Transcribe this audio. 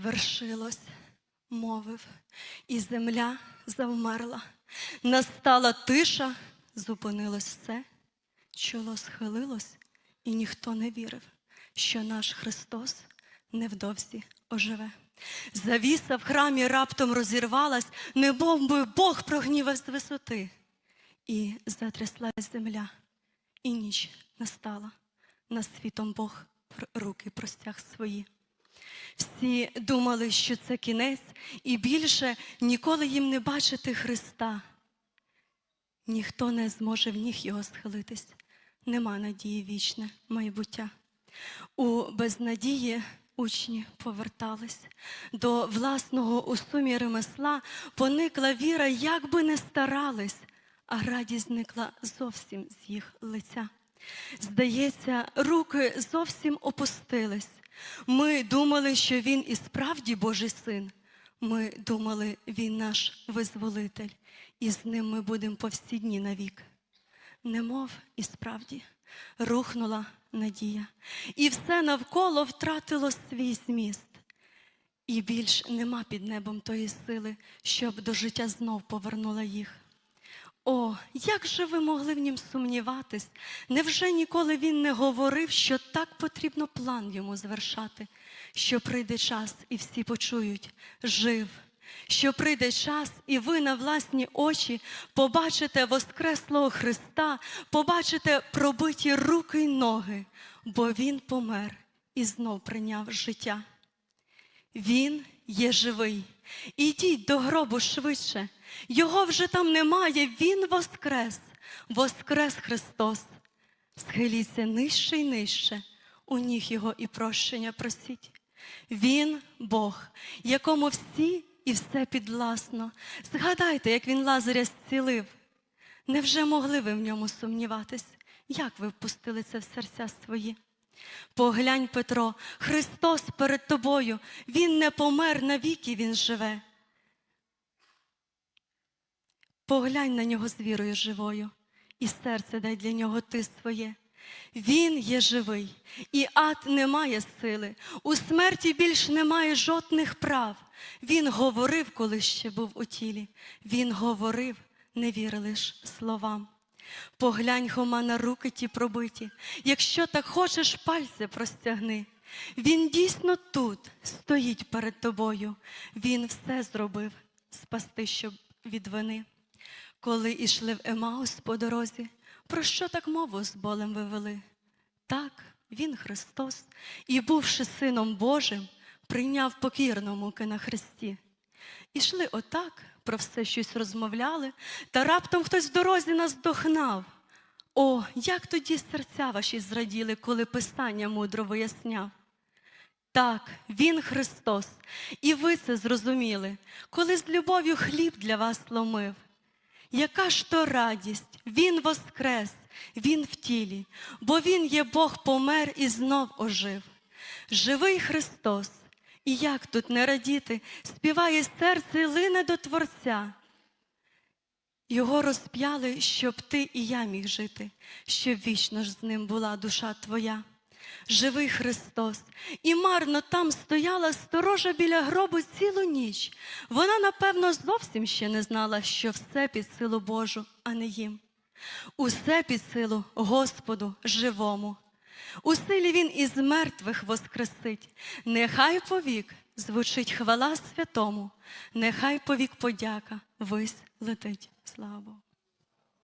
Звершилось, мовив, і земля завмерла. Настала тиша, зупинилось все, чоло схилилось, і ніхто не вірив, що наш Христос невдовзі оживе. Завіса в храмі раптом розірвалась, немов би Бог прогнівав з висоти. І затряслась земля, і ніч настала. Над світом Бог руки простяг свої. Всі думали, що це кінець, і більше ніколи їм не бачити Христа. Ніхто не зможе в ніг його схилитись, нема надії вічне майбуття. У безнадії учні повертались до власного у сумі ремесла, поникла віра, як би не старались, а радість зникла зовсім з їх лиця. Здається, руки зовсім опустились. Ми думали, що він і справді Божий син. Ми думали, він наш визволитель, і з ним ми будемо по всі дні навік. Немов і справді рухнула надія, і все навколо втратило свій зміст. І більш нема під небом тої сили, щоб до життя знов повернула їх. О, як же ви могли в нім сумніватись? Невже ніколи він не говорив, що так потрібно план йому звершати, що прийде час і всі почують жив, що прийде час, і ви на власні очі побачите Воскреслого Христа, побачите пробиті руки й ноги, бо Він помер і знов прийняв життя. Він є живий. Ідіть до гробу швидше. Його вже там немає, Він воскрес, воскрес Христос. Схиліться нижче й нижче, у ніг Його і прощення просіть. Він Бог, якому всі і все підвласно. Згадайте, як він Лазаря зцілив. Невже могли ви в ньому сумніватись? Як ви впустили це в серця свої? Поглянь, Петро, Христос перед тобою, Він не помер навіки, Він живе. Поглянь на нього з вірою живою, і серце дай для нього ти своє. Він є живий, і ад не має сили, у смерті більш немає жодних прав. Він говорив, коли ще був у тілі. Він говорив, не вірили ж словам. Поглянь, Хома, на руки ті пробиті. Якщо так хочеш, пальці простягни. Він дійсно тут стоїть перед тобою. Він все зробив спасти, щоб від вини. Коли ішли в Емаус по дорозі, про що так мову з болем ви вели? Так, він Христос, і, бувши Сином Божим, прийняв покірно муки на хресті. Ішли отак, про все щось розмовляли, та раптом хтось в дорозі нас догнав. О, як тоді серця ваші зраділи, коли Писання мудро виясняв. Так, Він Христос, і ви це зрозуміли, коли з любов'ю хліб для вас ломив. Яка ж то радість, Він воскрес, Він в тілі, бо Він є Бог помер і знов ожив. Живий Христос, і як тут не радіти, співає серце лине до Творця. Його розп'яли, щоб ти і я міг жити, щоб вічно ж з ним була душа твоя. Живий Христос, і марно там стояла сторожа біля гробу цілу ніч. Вона, напевно, зовсім ще не знала, що все під силу Божу, а не їм. Усе під силу Господу живому. У силі Він із мертвих воскресить. Нехай повік звучить хвала святому, нехай повік подяка, вись летить. Слава Богу.